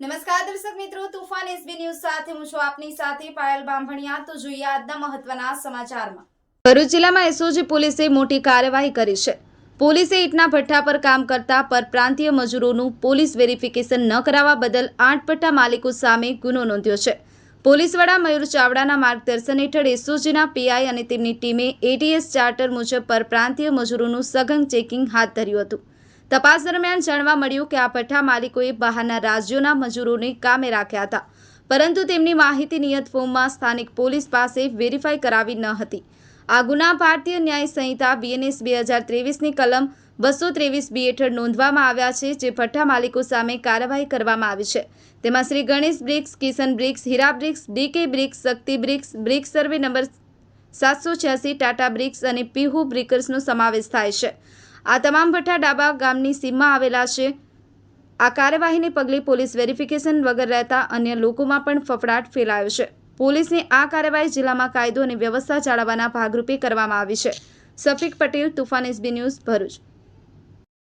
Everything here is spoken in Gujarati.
નમસ્કાર દર્શક મિત્રો, તુફાન એસબી ન્યૂઝ સાથે હું છું આપની સાથે પાયલ બાંભણિયા. તો જોઈએ આજના મહત્વના સમાચારમાં. ભરૂચ જિલ્લામાં એસઓજી પોલીસે મોટી કાર્યવાહી કરી છે. પોલીસે ઈટના ભઠ્ઠા પર કામ કરતા પરપ્રાંતીય મજૂરોનું પોલીસ વેરિફિકેશન ન કરાવવા બદલ આઠ ભઠ્ઠા માલિકો સામે ગુનો નોંધ્યો છે. પોલીસ વડા મયુર ચાવડાના માર્ગદર્શન હેઠળ એસઓજીના પીઆઈ અને તેમની ટીમે એટીએસ ચાર્ટર મુજબ પરપ્રાંતીય મજૂરોનું સઘન ચેકિંગ હાથ ધર્યું હતું. તપાસ દરમિયાન જાણવા મળ્યું કે આ ભઠ્ઠા માલિકોએ બહારના રાજ્યોના મજૂરોને કામે રાખ્યા હતા. પરંતુ તેમની માહિતી નિયત ફોર્મમાં સ્થાનિક પોલીસ પાસે વેરીફાઈ કરાવી ન હતી. આ ગુના ભારતીય ન્યાય સંહિતા બીએનએસ બે હજાર ત્રેવીસની કલમ બસો ત્રેવીસ બી હેઠળ નોંધવામાં આવ્યા છે, જે ભઠ્ઠા માલિકો સામે કાર્યવાહી કરવામાં આવી છે. તેમાં Shri Ganesh bricks, Kishan bricks, Hira bricks DK bricks, Shakti bricks bricks survey number સાતસો છ્યાસી, ટાટા બ્રિક્સ અને પીહુ બ્રિકર્સનો સમાવેશ થાય છે. આ તમામ ભઠ્ઠા ડાબા ગામની સીમમાં આવેલા છે. આ કાર્યવાહીને પગલે પોલીસ વેરિફિકેશન વગર રહેતા અન્ય લોકોમાં પણ ફફડાટ ફેલાયો છે. પોલીસની આ કાર્યવાહી જિલ્લામાં કાયદો અને વ્યવસ્થા જાળવવાના ભાગરૂપે કરવામાં આવી છે. Safiq Patel, Tufan SB news Bharuch.